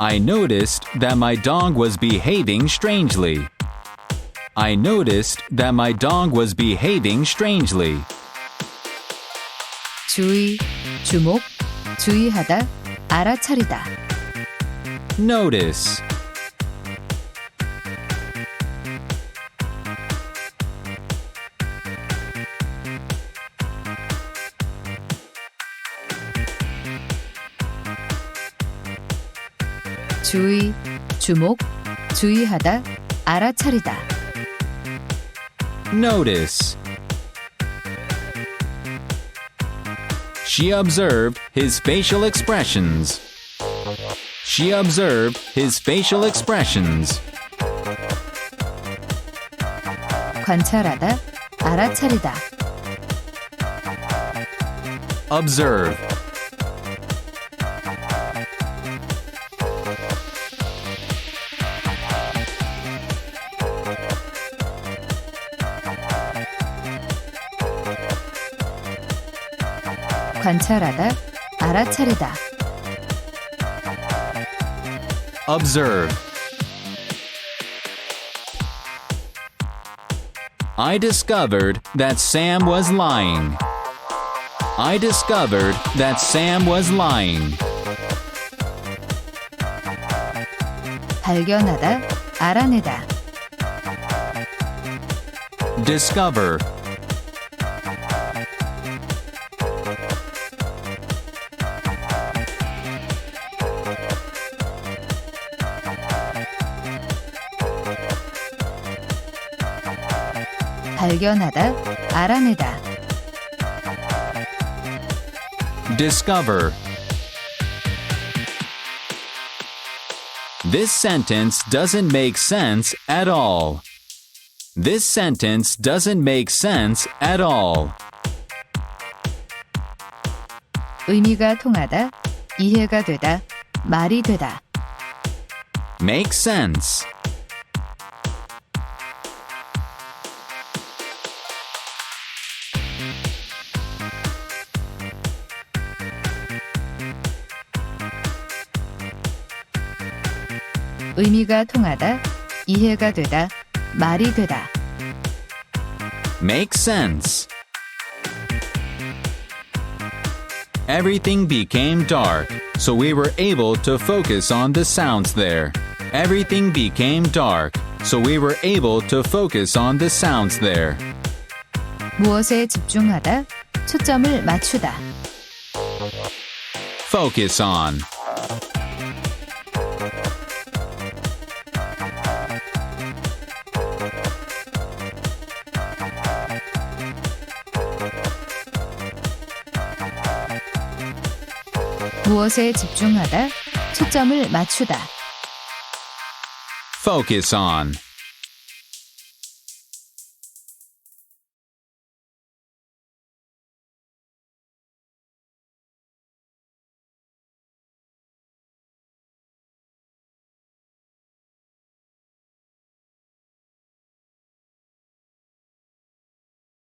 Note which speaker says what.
Speaker 1: I noticed that my dog was behaving strangely. I noticed that my dog was behaving strangely.
Speaker 2: 주의, 주목, 주의하다, 알아차리다.
Speaker 1: Notice.
Speaker 2: 주의, 주목, 주의하다, 알아차리다.
Speaker 1: Notice. She observed his facial expressions. She observed his facial expressions.
Speaker 2: 관찰하다, 알아차리다.
Speaker 1: Observe.
Speaker 2: 관찰하다, 알아차리다.
Speaker 1: Observe. I discovered that Sam was lying. I discovered that Sam was lying.
Speaker 2: 발견하다, 알아내다.
Speaker 1: Discover.
Speaker 2: 발견하다, 알아내다.
Speaker 1: Discover. This sentence doesn't make sense at all. This sentence doesn't make sense at all.
Speaker 2: 의미가 통하다, 이해가 되다, 말이 되다.
Speaker 1: Make sense.
Speaker 2: 의미가 통하다, 이해가 되다, 말이 되다.
Speaker 1: Make sense. Everything became dark, so we were able to focus on the sounds there. Everything became dark, so we were able to focus on the sounds there.
Speaker 2: 무엇에 집중하다, 초점을 맞추다.
Speaker 1: Focus on.
Speaker 2: 무엇에 집중하다, 초점을 맞추다.
Speaker 1: Focus on.